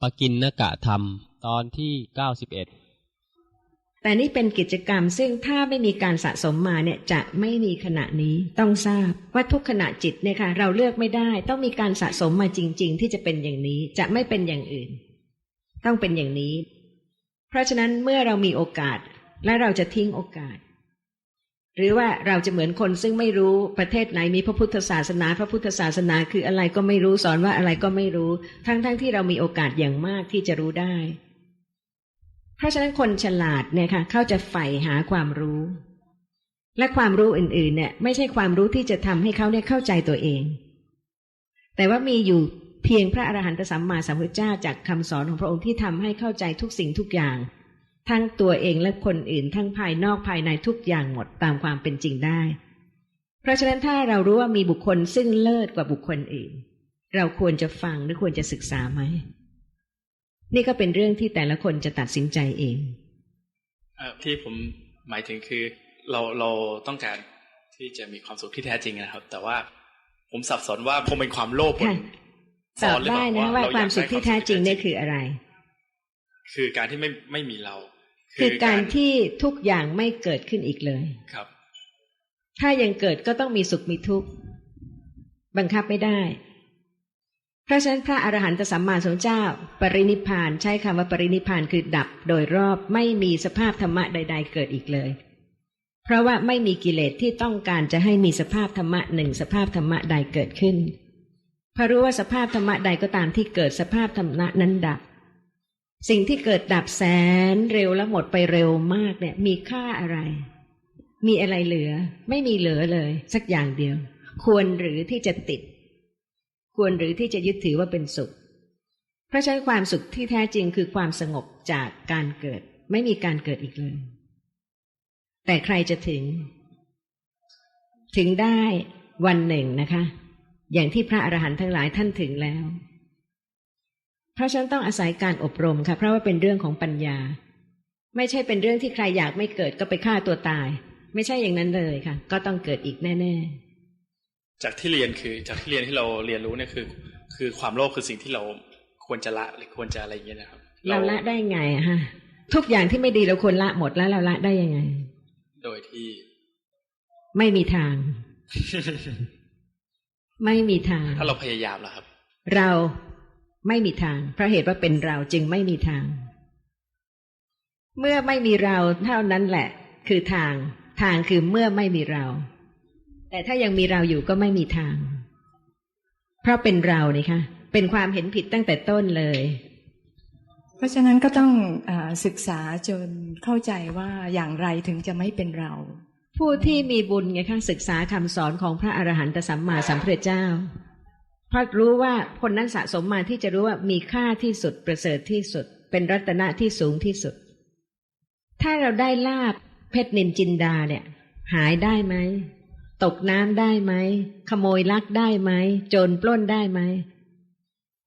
ปกินนกะธรรม ตอนที่เก้าสิบเอ็ดแต่นี่เป็นกิจกรรมซึ่งถ้าไม่มีการสะสมมาเนี่ยจะไม่มีขณะนี้ต้องทราบว่าทุกขณะจิตเนี่ยค่ะเราเลือกไม่ได้ ต้องมีการสะสมมาจริง ๆ ที่จะเป็นอย่างนี้จะไม่เป็นอย่างอื่น ต้องเป็นอย่างนี้ เพราะฉะนั้นเมื่อเรามีโอกาสและเราจะทิ้งโอกาส หรือว่าเราจะเหมือนคนซึ่งไม่รู้ประเทศไหนมีพระพุทธศาสนา พระพุทธศาสนาคืออะไรก็ไม่รู้สอนว่าอะไรก็ไม่รู้ ทั้งๆทที่เรามีโอกาสอย่างมากที่จะรู้ได้ เพราะฉะนั้นคนฉลาดเนี่ยค่ะเขาจะใฝ่หาความรู้ และความรู้อื่นๆเนี่ยไม่ใช่ความรู้ที่จะทำให้เขาเนี่ยเข้าใจตัวเอง แต่ว่ามีอยู่เพียงพระอรหันตสัมมาสัมพุทธเจ้าจากคำสอนของพระองค์ที่ทำให้เข้าใจทุกสิ่งทุกอย่าง ทั้งตัวเองและคนอื่นทั้งภายนอกภายในทุกอย่างหมดตามความเป็นจริงได้ เพราะฉะนั้นถ้าเรารู้ว่ามีบุคคลซึ่งเลิศกว่าบุคคลอื่น เราควรจะฟังหรือควรจะศึกษาไหม นี่ก็เป็นเรื่องที่แต่ละคนจะตัดสินใจเองเอ่อที่ผมหมายถึงคือ เราเราต้องการที่จะมีความสุขที่แท้จริงนะครับ แต่ว่าผมสับสนว่าคงเป็นความโลภบนค่ะตซ้ออบนหรือได้เปล่านะว่าว่าเราคอวามยากสุขได้ที่แท้จริงเนี่ยคืออะไร คือการที่ไม่ไม่มีเรา คือการที่ทุกอย่างไม่เกิดขึ้นอีกเลยครับ ถ้ายังเกิดก็ต้องมีสุขมีทุกข์บังคับไม่ได้เพราะฉะนั้นพระอรหันตสัมมาสัมพุทธเจ้า ปรินิพพานใช้คำว่าปรินิพพานคือดับ โดยรอบไม่มีสภาพธรรมะใด ๆ เกิดอีกเลย เพราะว่าไม่มีกิเลสที่ต้องการจะให้มีสภาพธรรมะหนึ่งสภาพธรรมะใดเกิดขึ้นเพราะรู้ว่าสภาพธรรมะใดก็ตามที่เกิดสภาพธรรมะนั้นดับ สิ่งที่เกิดดับแสนเร็วและหมดไปเร็วมากเนี่ย มีค่าอะไร มีอะไรเหลือ ไม่มีเหลือเลย สักอย่างเดียว ควรหรือที่จะติด ควรหรือที่จะยึดถือว่าเป็นสุข เพราะฉะนั้นความสุขที่แท้จริงคือความสงบจากการเกิด ไม่มีการเกิดอีกเลย แต่ใครจะถึง ถึงได้วันหนึ่งนะคะ อย่างที่พระอรหันต์ทั้งหลายท่านถึงแล้ว เพราะฉะนั้นต้องอาศัยการอบรมค่ะ เพราะว่าเป็นเรื่องของปัญญา ไม่ใช่เป็นเรื่องที่ใครอยากไม่เกิดก็ไปฆ่าตัวตาย ไม่ใช่อย่างนั้นเลยค่ะ ก็ต้องเกิดอีกแน่จากที่เรียนคือ จากที่เรียนที่เราเรียนรู้เนี่ยคือ คือความโลภคือสิ่งที่เราควรจะละหรือควรจะอะไรอย่างเงี้ยนะครับๆเราละได้ไงอะฮะทุกอย่างที่ไม่ดีเราควรละหมดแล้วเราละได้ยังไง โดยที่ ไม่มีทาง ไม่มีทาง ถ้าเราพยายามแล้วครับ เรา ไม่มีทาง เพราะเหตุว่าเป็นเราจึงไม่มีทาง เมื่อไม่มีเราเท่านั้นแหละ คือทาง ทางคือเมื่อไม่มีเรา แต่ถ้ายังมีเราอยู่ก็ไม่มีทาง เพราะเป็นเรานี่ค่ะเป็นความเห็นผิดตั้งแต่ต้นเลย เพราะฉะนั้นก็ต้องอาศึกษาจนเข้าใจว่าอย่างไรถึงจะไม่เป็นเรา ผู้ที่มีบุญไงคะศึกษาคำสอนของพระอรหันตสัมมาสัมพุทธเจ้าเพราะรู้ว่าคนนั้นสะสมมาที่จะรู้ว่ามีค่าที่สุดประเสริฐที่สุด เป็นรัตนะที่สูงที่สุด ถ้าเราได้ลาบเพชรนินจินดาเนี่ย หายได้ไหมตกน้ำได้ไหมขโมยลักได้ไหมโจรปล้นได้ไหม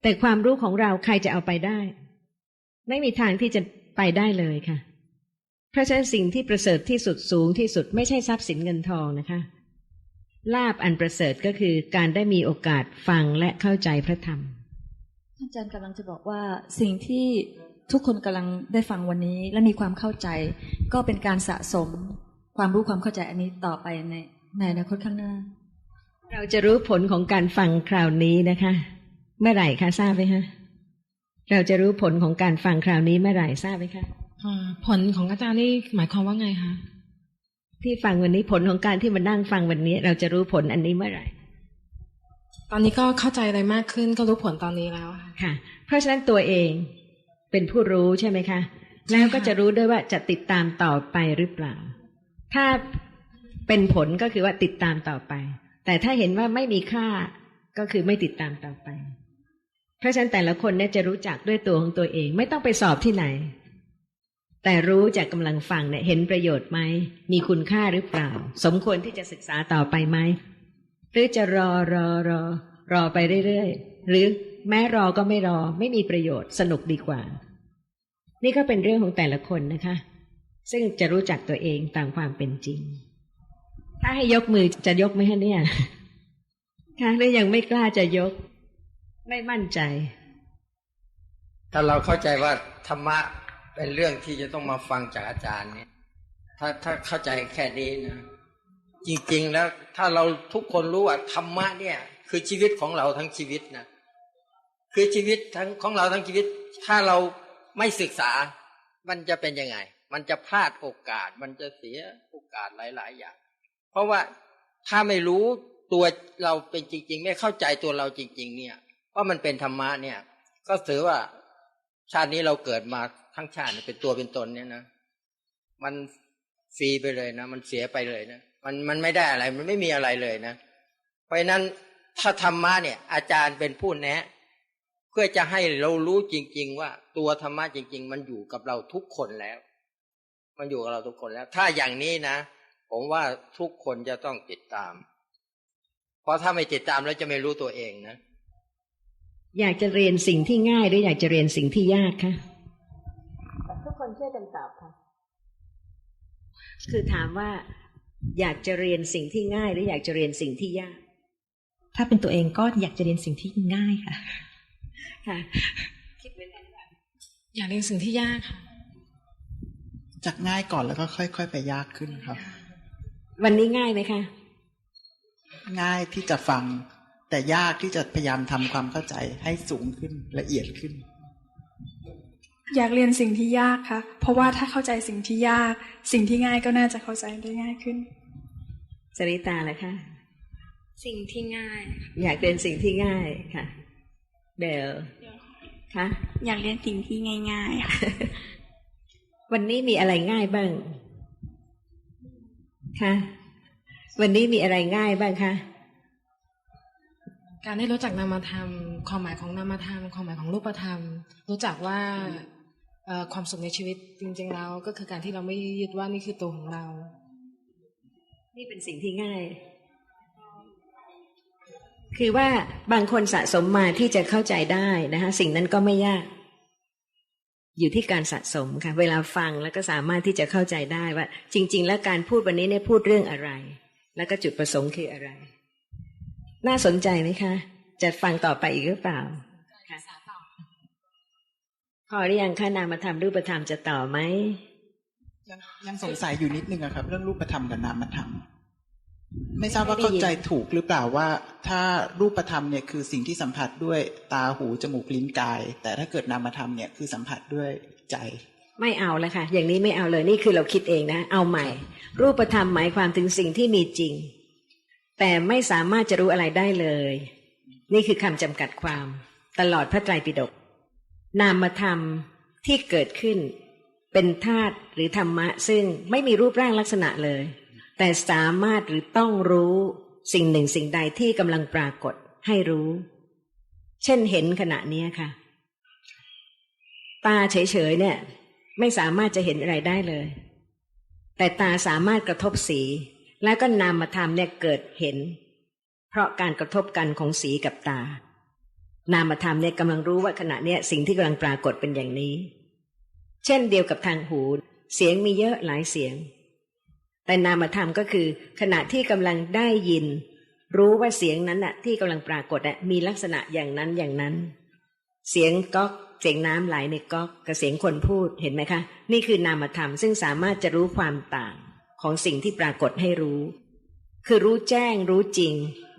แต่ความรู้ของเราใครจะเอาไปได้ ไม่มีทางที่จะไปได้เลยค่ะ เพราะฉะนั้นสิ่งที่ประเสริฐที่สุดสูงที่สุดไม่ใช่ทรัพย์สินเงินทองนะคะ ลาบอันประเสริฐก็คือการได้มีโอกาสฟังและเข้าใจพระธรรมท่านอาจารย์กำลังจะบอกว่าสิ่งที่ทุกคนกำลังได้ฟังวันนี้และมีความเข้าใจ ก็เป็นการสะสมความรู้ความเข้าใจอันนี้ต่อไปในในอนาคตข้างหน้า เราจะรู้ผลของการฟังคราวนี้นะคะ เมื่อไหร่คะทราบไหมคะเราจะรู้ผลของการฟังคราวนี้เมื่อไหร่ทราบไหมคะอ่าผลของอาจารย์นี่หมายความว่าไงคะ ที่ฟังวันนี้ผลของการที่มานั่งฟังวันนี้ เราจะรู้ผลอันนี้เมื่อไหร่ ตอนนี้ก็เข้าใจอะไรมากขึ้นก็รู้ผลตอนนี้แล้วค่ะค่ะ เพราะฉะนั้นตัวเองเป็นผู้รู้ใช่ไหมคะแล้วก็จะรู้ด้วยว่าจะติดตามต่อไปหรือเปล่า ถ้าเป็นผลก็คือว่าติดตามต่อไป แต่ถ้าเห็นว่าไม่มีค่าก็คือไม่ติดตามต่อไป เพราะฉะนั้นแต่ละคนเนี่ยจะรู้จักด้วยตัวของตัวเอง ไม่ต้องไปสอบที่ไหน แต่รู้จากกำลังฟังเนี่ยเห็นประโยชน์ไหม มีคุณค่าหรือเปล่า สมควรที่จะศึกษาต่อไปไหม หรือจะรอรอรอ รอไปเรื่อยๆ หรือแม้รอก็ไม่รอ ไม่มีประโยชน์สนุกดีกว่า นี่ก็เป็นเรื่องของแต่ละคนนะคะ ซึ่งจะรู้จักตัวเองตามความเป็นจริง ถ้าให้ยกมือจะยกไหมคะเนี่ยคะหรือยังไม่กล้าจะยก ไม่มั่นใจ ถ้าเราเข้าใจว่าธรรมะ เป็นเรื่องที่จะต้องมาฟังจากอาจารย์เนี่ย ถ้าถ้าเข้าใจแค่นี้นะ จริงๆแล้วถ้าเราทุกคนรู้ว่าธรรมะเนี่ย คือชีวิตของเราทั้งชีวิตนะคือชีวิตทั้งของเราทั้งชีวิต ถ้าเราไม่ศึกษา มันจะเป็นยังไง มันจะพลาดโอกาส มันจะเสียโอกาสหลายๆอย่าง เพราะว่าถ้าไม่รู้ตัวเราเป็นจริง ๆ ไม่เข้าใจตัวเราจริง ๆ เนี่ยว่ามันเป็นธรรมะเนี่ย ก็ถือว่าชาตินี้เราเกิดมา ทั้งชาติเนี่ยเป็นตัวเป็นตนเนี่ยนะมันฟรีไปเลยนะมันเสียไปเลยนะมันมันไม่ได้อะไร มันไม่มีอะไรเลยนะ เพราะนั้นถ้าธรรมะเนี่ย อาจารย์เป็นผู้แนะ เพื่อจะให้เรารู้จริง ๆ ว่าตัวธรรมะจริง ๆ มันอยู่กับเราทุกคนแล้ว มันอยู่กับเราทุกคนแล้ว ถ้าอย่างนี้นะผมว่าทุกคนจะต้องติดตาม เพราะถ้าไม่ติดตามแล้วจะไม่รู้ตัวเองนะ อยากจะเรียนสิ่งที่ง่ายหรืออยากจะเรียนสิ่งที่ยากคะ ช่วยกันตอบค่ะ คือถามว่าอยากจะเรียนสิ่งที่ง่ายหรืออยากจะเรียนสิ่งที่ยาก ถ้าเป็นตัวเองก็อยากจะเรียนสิ่งที่ง่ายค่ะ ค่ะคิดเหมือนกันค่ะอยากเรียนสิ่งที่ยากค่ะ จากง่ายก่อนแล้วก็ค่อย ๆ ไปยากขึ้นครับ วันนี้ง่ายไหมคะง่ายที่จะฟังแต่ยากที่จะพยายามทำความเข้าใจให้สูงขึ้นละเอียดขึ้น อยากเรียนสิ่งที่ยากค่ะ เพราะว่าถ้าเข้าใจสิ่งที่ยาก สิ่งที่ง่ายก็น่าจะเข้าใจได้ง่ายขึ้นสริตาล่ะคะสิ่งที่ง่าย อยากเรียนสิ่งที่ง่ายค่ะ เบลคะอยากเรียนสิ่งที่ง่ายๆค่ะวันนี้มีอะไรง่ายบ้างคะวันนี้มีอะไรง่ายบ้างคะการได้รู้จักนามธรรม ความหมายของนามธรรม ความหมายของรูปธรรม รู้จักว่าเอ่อ ความสุขในชีวิตจริงๆแล้วก็คือการที่เราไม่ยึดว่านี่คือตัวของเรา นี่เป็นสิ่งที่ง่าย คือว่าบางคนสะสมมาที่จะเข้าใจได้นะคะสิ่งนั้นก็ไม่ยาก อยู่ที่การสะสมค่ะ เวลาฟังแล้วก็สามารถที่จะเข้าใจได้ว่า จริง ๆ แล้วการพูดวันนี้เนี่ยพูดเรื่องอะไร แล้วก็จุดประสงค์คืออะไร น่าสนใจไหมคะ จะฟังต่อไปอีกหรือเปล่า พอหรือยังคะนามธรรมรูปธรรมจะต่อไหมยังยังสงสัยอยู่นิดนึงอะครับ เรื่องรูปธรรมกับนามธรรมไม่ทราบว่าเข้าใจถูกหรือเปล่าว่า ถ้ารูปธรรมเนี่ยคือสิ่งที่สัมผัสด้วยตาหูจมูกลิ้นกาย แต่ถ้าเกิดนามธรรมเนี่ยคือสัมผัสด้วยใจ ไม่เอาแล้วค่ะ อย่างนี้ไม่เอาเลยนี่คือเราคิดเองนะ เอาใหม่ รูปธรรมหมายความถึงสิ่งที่มีจริง แต่ไม่สามารถจะรู้อะไรได้เลย นี่คือคำจำกัดความ ตลอดพระไตรปิฎก นามธรรมที่เกิดขึ้น เป็นธาตุหรือธรรมะ ซึ่งไม่มีรูปร่างลักษณะเลย แต่สามารถหรือต้องรู้สิ่งหนึ่งสิ่งใดที่กำลังปรากฏให้รู้ เช่นเห็นขณะนี้ค่ะ ตาเฉยๆเนี่ย ไม่สามารถจะเห็นอะไรได้เลย แต่ตาสามารถกระทบสี แล้วก็นามธรรมเนี่ยเกิดเห็น เพราะการกระทบกันของสีกับตา นามธรรมเนี่ยกำลังรู้ว่าขณะเนี้ยสิ่งที่กำลังปรากฏเป็นอย่างนี้ เช่นเดียวกับทางหู เสียงมีเยอะหลายเสียง แต่นามธรรมก็คือ ขณะที่กำลังได้ยิน รู้ว่าเสียงนั้นน่ะ ที่กำลังปรากฏน่ะมีลักษณะอย่างนั้นอย่างนั้น เสียงก๊อกเสียงน้ำไหลในก๊อกกับเสียงคนพูดเห็นไหมคะ นี่คือนามธรรมซึ่งสามารถจะรู้ความต่างของสิ่งที่ปรากฏให้รู้ คือรู้แจ้งรู้จริง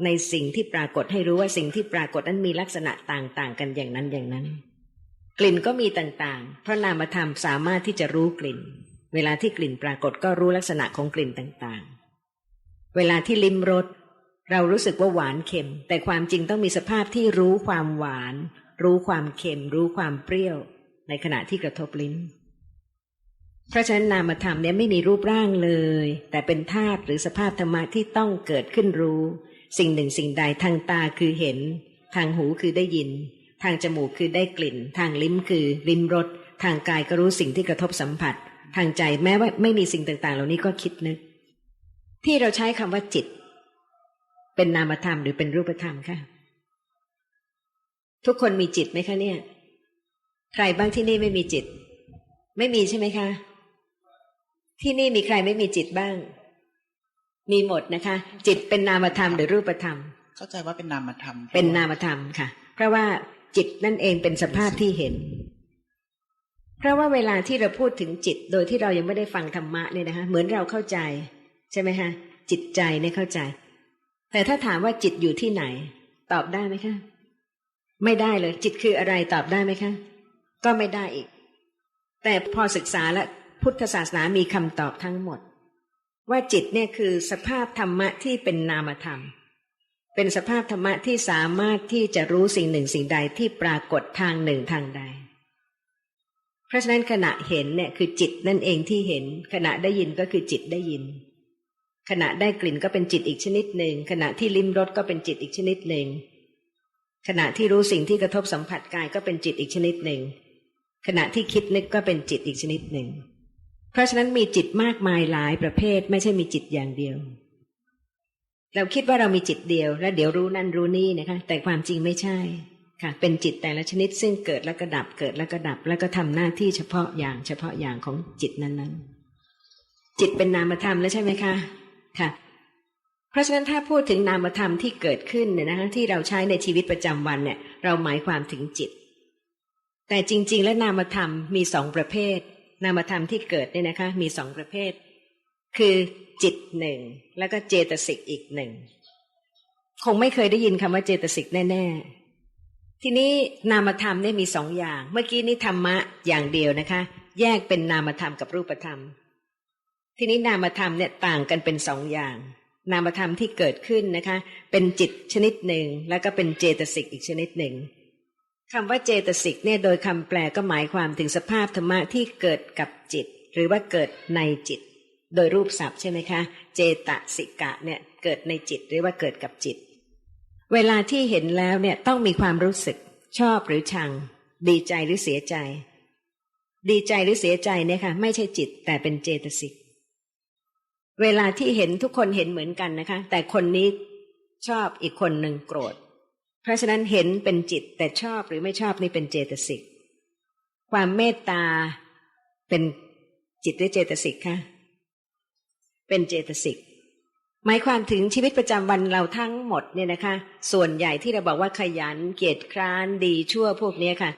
ในสิ่งที่ปรากฏให้รู้ว่าสิ่งที่ปรากฏนั้นมีลักษณะต่างๆ กันอย่างนั้นอย่างนั้น กลิ่นก็มีต่างๆ เพราะนามธรรมสามารถที่จะรู้กลิ่น เวลาที่กลิ่นปรากฏก็รู้ลักษณะของกลิ่นต่างๆ เวลาที่ลิ้มรสเรารู้สึกว่าหวานเค็ม แต่ความจริงต้องมีสภาพที่รู้ความหวาน รู้ความเค็ม รู้ความเปรี้ยว ในขณะที่กระทบลิ้น เพราะฉะนั้นนามธรรมเนี่ยไม่มีรูปร่างเลย แต่เป็นธาตุหรือสภาพธรรมะที่ต้องเกิดขึ้นรู้ สิ่งหนึ่งสิ่งใดทางตาคือเห็น ทางหูคือได้ยิน ทางจมูกคือได้กลิ่น ทางลิ้มคือลิ้มรสทางกายก็รู้สิ่งที่กระทบสัมผัส ทางใจแม้ว่าไม่มีสิ่งต่าง ๆ เหล่านี้ก็คิดนึก ที่เราใช้คำว่าจิต เป็นนามธรรมหรือเป็นรูปธรรมค่ะ ทุกคนมีจิตไหมคะเนี่ย ใครบ้างที่นี่ไม่มีจิต ไม่มีใช่ไหมคะ ที่นี่มีใครไม่มีจิตบ้าง มีหมดนะคะ จิตเป็นนามธรรมหรือรูปธรรม เข้าใจว่าเป็นนามธรรม เป็นนามธรรมค่ะ เพราะว่าจิตนั่นเองเป็นสภาพที่เห็น เพราะว่าเวลาที่เราพูดถึงจิต โดยที่เรายังไม่ได้ฟังธรรมะเนี่ยนะคะ เหมือนเราเข้าใจ ใช่ไหมคะจิตใจเนี่ยเข้าใจ แต่ถ้าถามว่าจิตอยู่ที่ไหน ตอบได้ไหมคะไม่ได้เลย จิตคืออะไรตอบได้ไหมคะ ก็ไม่ได้อีก แต่พอศึกษาและ พุทธศาสนามีคำตอบทั้งหมด ว่าจิตเนี่ยคือสภาพธรรมะที่เป็นนามธรรม เป็นสภาพธรรมะที่สามารถที่จะรู้สิ่งหนึ่งสิ่งใดที่ปรากฏทางหนึ่งทางใด เพราะฉะนั้นขณะเห็นเนี่ยคือจิตนั่นเองที่เห็น ขณะได้ยินก็คือจิตได้ยิน ขณะได้กลิ่นก็เป็นจิตอีกชนิดหนึ่ง ขณะที่ลิ้มรสก็เป็นจิตอีกชนิดหนึ่งขณะที่รู้สิ่งที่กระทบสัมผัสกายก็เป็นจิตอีกชนิดหนึ่ง ขณะที่คิดนึกก็เป็นจิตอีกชนิดหนึ่ง เพราะฉะนั้นมีจิตมากมายหลายประเภท ไม่ใช่มีจิตอย่างเดียว เราคิดว่าเรามีจิตเดียว แล้วเดี๋ยวรู้นั่นรู้นี่นะคะ แต่ความจริงไม่ใช่ค่ะ เป็นจิตแต่ละชนิดซึ่งเกิดแล้วก็ดับเกิดแล้วก็ดับ แล้วก็ทำหน้าที่เฉพาะอย่างเฉพาะอย่างของจิตนั้นๆ จิตเป็นนามธรรมแล้วใช่ไหมคะค่ะเพราะฉะนั้นถ้าพูดถึงนามธรรมที่เกิดขึ้นเนี่ยนะคะที่เราใช้ในชีวิตประจำวันเนี่ย เราหมายความถึงจิต แต่จริง ๆ แล้วนามธรรมมีสองประเภท นามธรรมที่เกิดเนี่ยนะคะ มีสองประเภท คือจิตหนึ่งแล้วก็เจตสิกอีกหนึ่งคงไม่เคยได้ยินคำว่าเจตสิกแน่ ๆ ทีนี้นามธรรมเนี่ยมีสองอย่าง เมื่อกี้นี้ธรรมะอย่างเดียวนะคะ แยกเป็นนามธรรมกับรูปธรรม ทีนี้นามธรรมเนี่ยต่างกันเป็นสองอย่าง นามธรรมที่เกิดขึ้นนะคะ เป็นจิตชนิดหนึ่งแล้วก็เป็นเจตสิกอีกชนิดหนึ่ง คำว่าเจตสิกเนี่ยโดยคำแปลก็หมายความถึงสภาพธรรมะที่เกิดกับจิต หรือว่าเกิดในจิต โดยรูปศัพท์ใช่ไหมคะ เจตสิกะเนี่ยเกิดในจิตหรือว่าเกิดกับจิต เวลาที่เห็นแล้วเนี่ยต้องมีความรู้สึกชอบหรือชัง ดีใจหรือเสียใจ ดีใจหรือเสียใจเนี่ยค่ะไม่ใช่จิตแต่เป็นเจตสิก เวลาที่เห็นทุกคนเห็นเหมือนกันนะคะ แต่คนนี้ชอบอีกคนหนึ่งโกรธ เพราะฉะนั้นเห็นเป็นจิตแต่ชอบหรือไม่ชอบนี่เป็นเจตสิก ความเมตตาเป็นจิตหรือเจตสิกคะเป็นเจตสิกหมายความถึงชีวิตประจำวันเราทั้งหมดเนี่ยนะคะ ส่วนใหญ่ที่เราบอกว่าขยันเกียจคร้านดีชั่วพวกนี้ค่ะ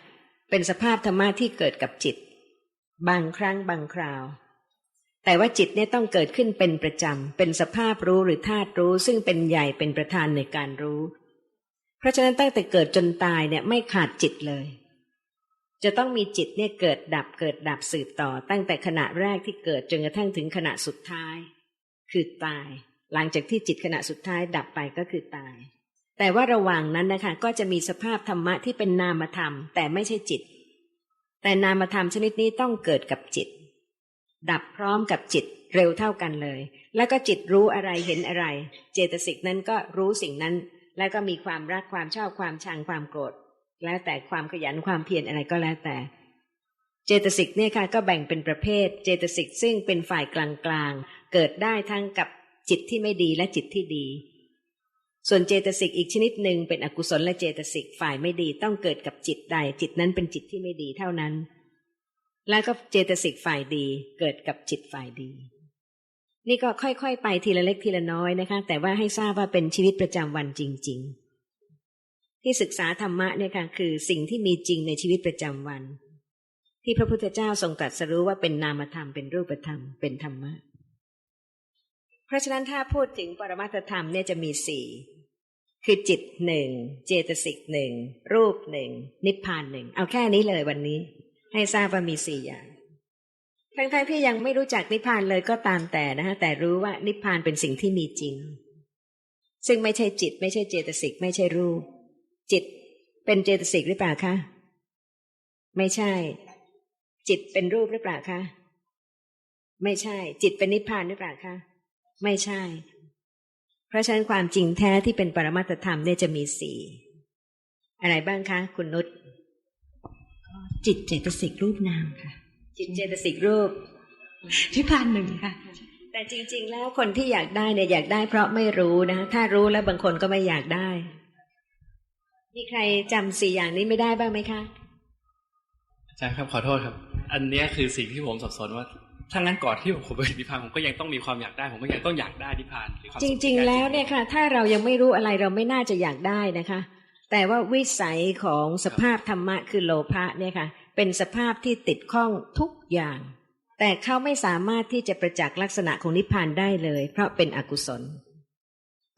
เป็นสภาพธรรมะที่เกิดกับจิต บางครั้งบางคราว แต่ว่าจิตเนี่ยต้องเกิดขึ้นเป็นประจำเป็นสภาพรู้หรือธาตุรู้ ซึ่งเป็นใหญ่เป็นประธานในการรู้ เพราะฉะนั้นตั้งแต่เกิดจนตายเนี่ยไม่ขาดจิตเลย จะต้องมีจิตเนี่ยเกิดดับเกิดดับสืบต่อ ตั้งแต่ขณะแรกที่เกิดจนกระทั่งถึงขณะสุดท้าย คือตาย หลังจากที่จิตขณะสุดท้ายดับไปก็คือตาย แต่ว่าระหว่างนั้นนะคะก็จะมีสภาพธรรมะที่เป็นนามธรรม แต่ไม่ใช่จิต แต่นามธรรมชนิดนี้ต้องเกิดกับจิต ดับพร้อมกับจิตเร็วเท่ากันเลย แล้วก็จิตรู้อะไรเห็นอะไร เจตสิกนั้นก็รู้สิ่งนั้น แล้วก็มีความรักความชอบความชังความโกรธ แล้วแต่ความขยันความเพียรอะไรก็แล้วแต่ เจตสิกเนี่ยค่ะก็แบ่งเป็นประเภท เจตสิกซึ่งเป็นฝ่ายกลางๆ เกิดได้ทั้งกับจิตที่ไม่ดีและจิตที่ดี ส่วนเจตสิกอีกชนิดหนึ่งเป็นอกุศลและเจตสิกฝ่ายไม่ดีต้องเกิดกับจิตใด จิตนั้นเป็นจิตที่ไม่ดีเท่านั้น แล้วก็เจตสิกฝ่ายดีเกิดกับจิตฝ่ายดี นี่ก็ค่อยๆ ไปทีละเล็กทีละน้อยนะคะ แต่ว่าให้ทราบว่าเป็นชีวิตประจำวันจริง ๆ ที่ศึกษาธรรมะเนี่ยค่ะคือสิ่งที่มีจริงในชีวิตประจำวัน ที่พระพุทธเจ้าทรงตรัสรู้ว่าเป็นนามธรรมเป็นรูปธรรมเป็นธรรมะ เพราะฉะนั้นถ้าพูดถึงปรมัตธรรมเนี่ยจะมีสี่คือจิตหนึ่งเจตสิกหนึ่งรูปหนึ่งนิพพานหนึ่งเอาแค่นี้เลยวันนี้ ให้ทราบว่ามีสี่อย่าง ทั้งๆที่ยังไม่รู้จักนิพพานเลยก็ตามแต่นะคะแต่รู้ว่านิพพานเป็นสิ่งที่มีจริง ซึ่งไม่ใช่จิต ไม่ใช่เจตสิก ไม่ใช่รูป จิตเป็นเจตสิกหรือเปล่าคะไม่ใช่ จิตเป็นรูปหรือเปล่าคะไม่ใช่ จิตเป็นนิพพานหรือเปล่าคะไม่ใช่ เพราะฉะนั้นความจริงแท้ที่เป็นปรมัตธรรมเนี่ยจะมีสี่อะไรบ้างคะ คุณนุชจิตเจตสิกรูปนามค่ะ จิตเจตสิกรูปนิพพานหนึ่งค่ะแต่จริง ๆ แล้วคนที่อยากได้เนี่ยอยากได้เพราะไม่รู้นะ ถ้ารู้แล้วบางคนก็ไม่อยากได้ มีใครจำสี่อย่างนี้ไม่ได้บ้างไหมคะอาจารย์ครับขอโทษครับ อันเนี้ยคือสิ่งที่ผมสับสนว่าถ้างั้นก่อนที่ผมไปนิพพานผมก็ยังต้องมีความอยากได้ ผมก็ยังต้องอยากได้นิพพานหรือความจสุขริงที่ๆแท้แล้วเนี่ยค่ะ ถ้าเรายังไม่รู้อะไรเราไม่น่าจะอยากได้นะคะ แต่ว่าวิสัยของสภาพธรรมะคือโลภะเนี่ยค่ะ เป็นสภาพที่ติดข้องทุกอย่าง แต่เขาไม่สามารถที่จะประจักษ์ลักษณะของนิพพานได้เลย เพราะเป็นอกุศล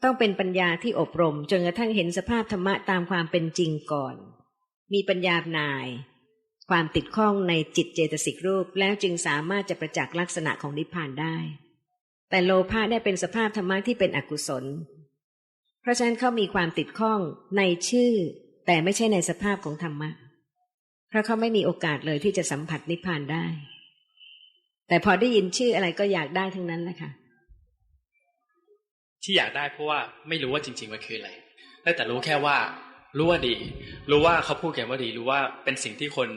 ต้องเป็นปัญญาที่อบรมจนกระทั่งเห็นสภาพธรรมะตามความเป็นจริงก่อน มีปัญญานาย ความติดข้องในจิตเจตสิกรูปแล้วจึงสามารถจะประจักษ์ลักษณะของนิพพานได้ แต่โลภะได้เป็นสภาพธรรมะที่เป็นอกุศล เพราะฉะนั้นเขามีความติดข้องในชื่อ แต่ไม่ใช่ในสภาพของธรรมะ เพราะเขาไม่มีโอกาสเลยที่จะสัมผัสนิพพานได้ แต่พอได้ยินชื่ออะไรก็อยากได้ทั้งนั้นแหละค่ะที่อยากได้เพราะว่าไม่รู้ว่าจริง ๆ มันคืออะไรได้แต่รู้แค่ว่ารู้ว่าดี รู้ว่าเขาพูดกันว่าดี รู้ว่าเป็นสิ่งที่คน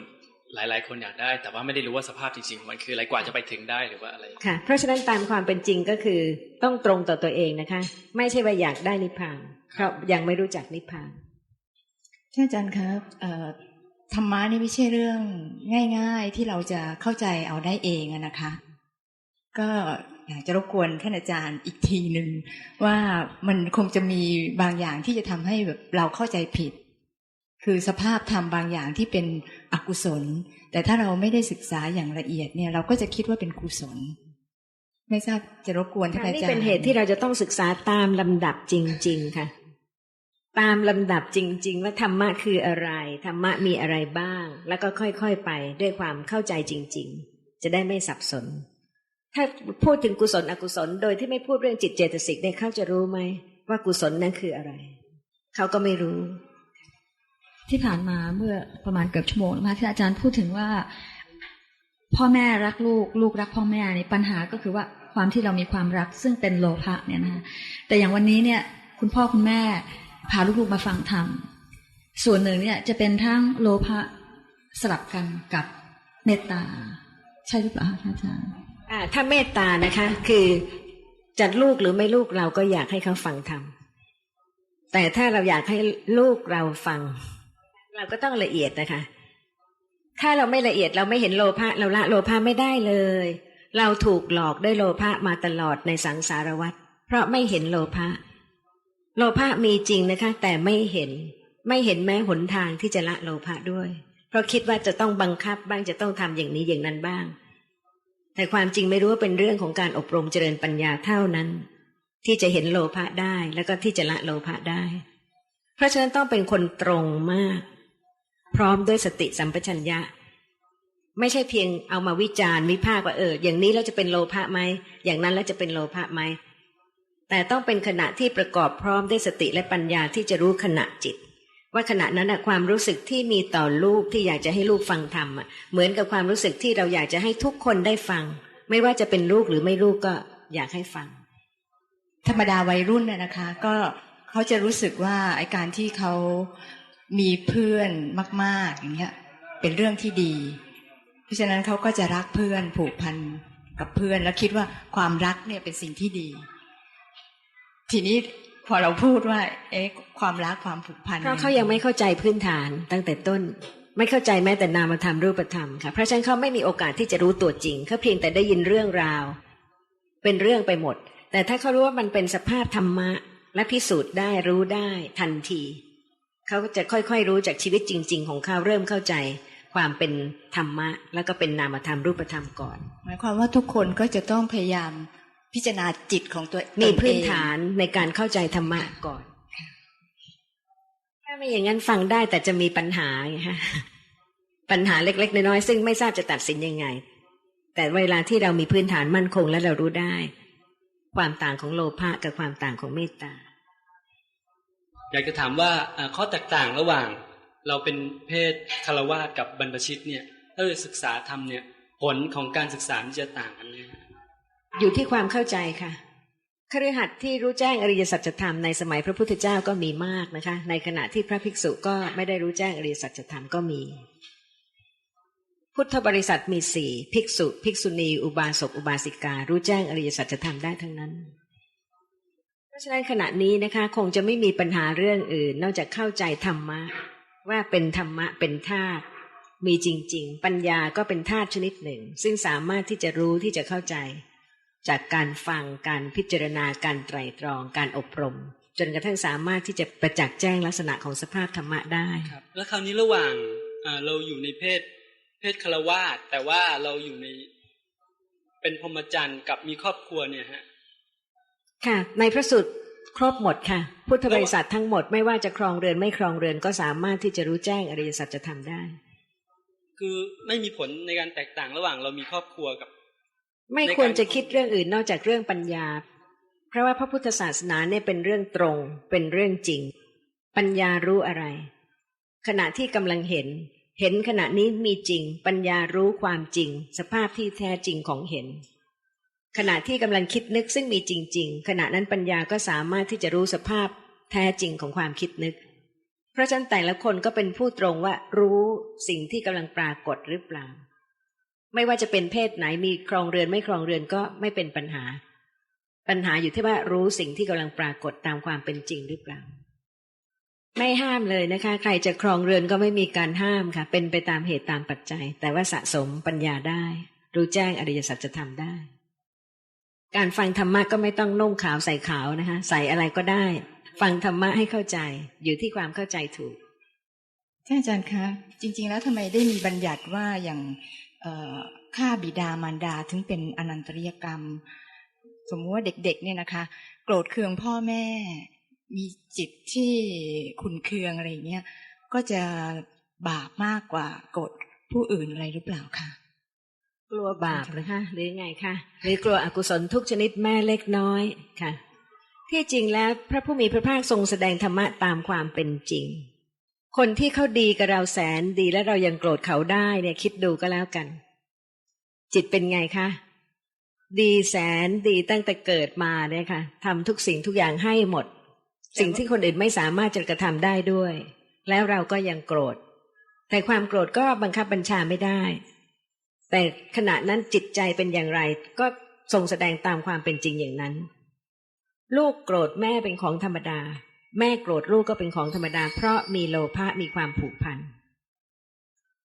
หลาย ๆ คนอยากได้ แต่ว่าไม่ได้รู้ว่าสภาพจริงๆมันคืออะไรกว่าจะไปถึงได้หรือว่าอะไรค่ะ เพราะฉะนั้นตามความเป็นจริงก็คือต้องตรงต่อตัวเองนะคะ ไม่ใช่ว่าอยากได้นิพพานเพราะยังไม่รู้จักนิพพานท่านอาจารย์ครับเอ่อ ธรรมะนี่ไม่ใช่เรื่องง่าย ๆ ที่เราจะเข้าใจเอาได้เองนะคะ ก็อยากจะรบกวนท่านอาจารย์อีกทีหนึ่งว่ามันคงจะมีบางอย่างที่จะทำให้แบบเราเข้าใจผิด คือสภาพธรรมบางอย่างที่เป็นอกุศล แต่ถ้าเราไม่ได้ศึกษาอย่างละเอียดเนี่ย เราก็จะคิดว่าเป็นกุศล ไม่ทราบจะรบกวนท่านอาจารย์นี่เป็นเหตุที่เราจะต้องศึกษาตามลำดับจริง ๆ ค่ะ ตามลำดับจริง ๆ ว่าธรรมะคืออะไรธรรมะมีอะไรบ้าง แล้วก็ค่อยๆไปด้วยความเข้าใจจริง ๆ จะได้ไม่สับสน ถ้าพูดถึงกุศลอกุศล โดยที่ไม่พูดเรื่องจิตเจตสิกเนี่ยเขาจะรู้ไหมว่ากุศลนั้นคืออะไร เขาก็ไม่รู้ ที่ผ่านมาเมื่อประมาณเกือบชั่วโมงนะคะที่อาจารย์พูดถึงว่า พ่อแม่รักลูกลูกรักพ่อแม่ในปัญหาก็คือว่าความที่เรามีความรักซึ่งเป็นโลภะเนี่ยนะคะแต่อย่างวันนี้เนี่ย คุณพ่อคุณแม่ พาลูกๆมาฟังธรรมส่วนหนึ่งเนี่ยจะเป็นทั้งโลภะสลับกันกับเมตตา ใช่หรือเปล่าคะอาจารย์ถ้าเมตตานะคะ คือจัดลูกหรือไม่ลูกเราก็อยากให้เขาฟังธรรมแต่ถ้าเราอยากให้ลูกเราฟัง เราก็ต้องละเอียดนะคะ ถ้าเราไม่ละเอียดเราไม่เห็นโลภะเราละโลภะไม่ได้เลย เราถูกหลอกด้วยโลภะมาตลอดในสังสารวัฏเพราะไม่เห็นโลภะ โลภะมีจริงนะคะ แต่ไม่เห็น ไม่เห็นแม้หนทางที่จะละโลภะด้วย เพราะคิดว่าจะต้องบังคับบ้างจะต้องทำอย่างนี้อย่างนั้นบ้าง แต่ความจริงไม่รู้ว่าเป็นเรื่องของการอบรมเจริญปัญญาเท่านั้น ที่จะเห็นโลภะได้แล้วก็ที่จะละโลภะได้ เพราะฉะนั้นต้องเป็นคนตรงมาก พร้อมด้วยสติสัมปชัญญะไม่ใช่เพียงเอามาวิจารณ์วิพากษ์ว่าเอออย่างนี้แล้วจะเป็นโลภะไหมอย่างนั้นแล้วจะเป็นโลภะไหม แต่ต้องเป็นขณะที่ประกอบพร้อมด้วยสติและปัญญาที่จะรู้ขณะจิต ว่าขณะนั้นนะความรู้สึกที่มีต่อลูกที่อยากจะให้ลูกฟังธรรมอะเหมือนกับความรู้สึกที่เราอยากจะให้ทุกคนได้ฟัง ไม่ว่าจะเป็นลูกหรือไม่ลูกก็อยากให้ฟัง ธรรมดาวัยรุ่นน่นะคะ ก็เขาจะรู้สึกว่าไอการที่เขามีเพื่อนมาก ๆ อย่างเงี้ยเป็นเรื่องที่ดี เพราะฉะนั้นเขาก็จะรักเพื่อนผูกพันกับเพื่อนแล้วคิดว่าความรักเนี่ยเป็นสิ่งที่ดี ทีนี้พอเราพูดว่า เอ๊ะความรักความผูกพันเพราะเขายังไม่เข้าใจพื้นฐานตั้งแต่ต้น ไม่เข้าใจแม้แต่นามธรรมรูปธรรมค่ะเพราะฉะนั้นเขาไม่มีโอกาสที่จะรู้ตัวจริงเขาเพียงแต่ได้ยินเรื่องราว เป็นเรื่องไปหมด แต่ถ้าเขารู้ว่ามันเป็นสภาพธรรมะ และพิสูจน์ได้รู้ได้ทันทีเขาก็จะค่อยๆรู้จากชีวิตจริง ๆ ของเขาเริ่มเข้าใจความเป็นธรรมะ แล้วก็เป็นนามธรรมรูปธรรมก่อน หมายความว่าทุกคนก็จะต้องพยายาม พิจารณาจิตของตัวมีตเองพื้นฐานในการเข้าใจธรรมะก่อน ถ้าไม่อย่างนั้นฟังได้แต่จะมีปัญหาไงฮะปัญหาเล็ก ๆ น้อยๆซึ่งไม่ทราบจะตัดสินยังไง แต่เวลาที่เรามีพื้นฐานมั่นคงและเรารู้ได้ ความต่างของโลภะกับความต่างของเมตตาอยากจะถามว่าอ่าข้อแตกต่างระหว่าง เราเป็นเพศคารวาสกับบรรพชิตเนี่ยถ้าเราศึกษาธรรมเนี่ย ผลของการศึกษามันจะต่างกันไหม อยู่ที่ความเข้าใจค่ะคฤหัสถ์ที่รู้แจ้งอริยสัจธรรมในสมัยพระพุทธเจ้าก็มีมากนะคะ ในขณะที่พระภิกษุก็ไม่ได้รู้แจ้งอริยสัจธรรมก็มี พุทธบริษัทมีสี่ภิกษุ ภิกษุณี อุบาสกอุบาสิกา รู้แจ้งอริยสัจธรรมได้ทั้งนั้น เพราะฉะนั้นขณะนี้นะคะ คงจะไม่มีปัญหาเรื่องอื่น นอกจากเข้าใจธรรมะ ว่าเป็นธรรมะเป็นธาตุมีจริง ๆ ปัญญาก็เป็นธาตุชนิดหนึ่ง ซึ่งสามารถที่จะรู้ที่จะเข้าใจ จากการฟังการพิจารณาการไตรตรองการอบรม จนกระทั่งสามารถที่จะประจักษ์แจ้งลักษณะของสภาพธรรมะได้ครับ แล้วคราวนี้ระหว่างอ่าเราอยู่ในเพศ เพศคารวาสแต่ว่าเราอยู่ในเป็นพรหมจรรย์กับมีครอบครัวเนี่ยฮะค่ะ ในพระสูตรครบหมดค่ะ พุทธบริษัททั้งหมดไม่ว่าจะครองเรือนไม่ครองเรือนก็สามารถที่จะรู้แจ้งอริยสัจจะทำได้ คือไม่มีผลในการแตกต่างระหว่างเรามีครอบครัวกับ ไม่ควรจะคิดเรื่องอื่นนอกจากเรื่องปัญญา เพราะว่าพระพุทธศาสนาเนี่ยเป็นเรื่องตรง เป็นเรื่องจริง ปัญญารู้อะไร ขณะที่กำลังเห็น เห็นขณะนี้มีจริง ปัญญารู้ความจริง สภาพที่แท้จริงของเห็น ขณะที่กำลังคิดนึกซึ่งมีจริง ๆ ขณะนั้นปัญญาก็สามารถที่จะรู้สภาพแท้จริงของความคิดนึก เพราะฉะนั้นแต่ละคนก็เป็นผู้ตรงว่ารู้สิ่งที่กำลังปรากฏหรือเปล่า ไม่ว่าจะเป็นเพศไหนมีครองเรือนไม่ครองเรือนก็ไม่เป็นปัญหา ปัญหาอยู่ที่ว่ารู้สิ่งที่กำลังปรากฏตามความเป็นจริงหรือเปล่า ไม่ห้ามเลยนะคะ ใครจะครองเรือนก็ไม่มีการห้ามค่ะ เป็นไปตามเหตุตามปัจจัย แต่ว่าสะสมปัญญาได้ รู้แจ้งอริยสัจธรรมได้ การฟังธรรมะก็ไม่ต้องนุ่งขาวใส่ขาวนะคะ ใส่อะไรก็ได้ ฟังธรรมะให้เข้าใจอยู่ที่ความเข้าใจถูกท่านอาจารย์คะ จริง ๆ แล้วทำไมได้มีบัญญัติว่าอย่าง ฆ่าบิดามารดาถึงเป็นอนันตริยกรรม สมมติว่าเด็กๆเนี่ยนะคะ โกรธเคืองพ่อแม่ มีจิตที่ขุนเคืองอะไรเงี้ยก็จะบาปมากกว่าโกรธผู้อื่นอะไรหรือเปล่าคะกลัวบาปหรือคะหรือไงคะหรือกลัวอกุศลทุกชนิดแม่เล็กน้อยค่ะ ที่จริงแล้วพระผู้มีพระภาคทรงแสดงธรรมะตามความเป็นจริง คนที่เขาดีกับเราแสนดีและเรายังโกรธเขาได้เนี่ยคิดดูก็แล้วกัน จิตเป็นไงคะดีแสนดีตั้งแต่เกิดมาเนี่ยค่ะทำทุกสิ่งทุกอย่างให้หมด สิ่งที่คนอื่นไม่สามารถจะกระทำได้ด้วย แล้วเราก็ยังโกรธ แต่ความโกรธก็บังคับบัญชาไม่ได้ แต่ขณะนั้นจิตใจเป็นอย่างไร ก็ทรงแสดงตามความเป็นจริงอย่างนั้น ลูกโกรธแม่เป็นของธรรมดา แม่โกรธลูกก็เป็นของธรรมดา เพราะมีโลภะมีความผูกพัน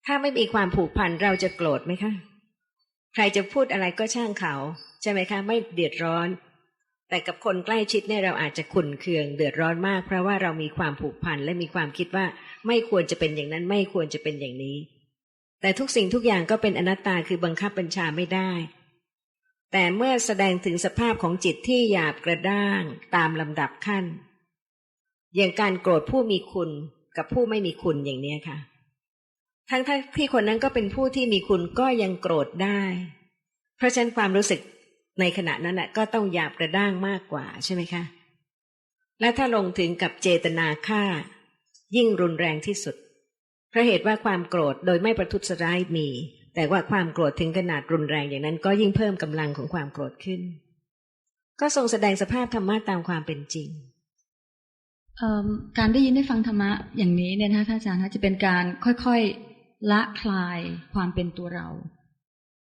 ถ้าไม่มีความผูกพันเราจะโกรธไหมคะ ใครจะพูดอะไรก็ช่างเขา ใช่ไหมคะ ไม่เดือดร้อน แต่กับคนใกล้ชิดเนี่ยเราอาจจะขุนเคือง เดือดร้อนมาก เพราะว่าเรามีความผูกพันและมีความคิดว่า ไม่ควรจะเป็นอย่างนั้น ไม่ควรจะเป็นอย่างนี้ แต่ทุกสิ่งทุกอย่างก็เป็นอนัตตาคือบังคับบัญชาไม่ได้แต่เมื่อแสดงถึงสภาพของจิตที่หยาบกระด้างตามลำดับขั้น อย่างการโกรธผู้มีคุณกับผู้ไม่มีคุณอย่างนี้ค่ะ ทั้งที่คนนั้นก็เป็นผู้ที่มีคุณก็ยังโกรธได้ เพราะฉะนั้นความรู้สึกในขณะนั้นก็ต้องหยาบกระด้างมากกว่าใช่ไหมคะ และถ้าลงถึงกับเจตนาฆ่า ยิ่งรุนแรงที่สุด เพราะเหตุว่าความโกรธโดยไม่ประทุษร้ายมี แต่ว่าความโกรธถึงขนาดรุนแรงอย่างนั้น ก็ยิ่งเพิ่มกำลังของความโกรธขึ้น ก็ทรงแสดงสภาพธรรมะตามความเป็นจริง การได้ยินได้ฟังธรรมะอย่างนี้เนี่ยนะคะท่านอาจารย์จะเป็นการค่อยๆละคลายความเป็นตัวเรา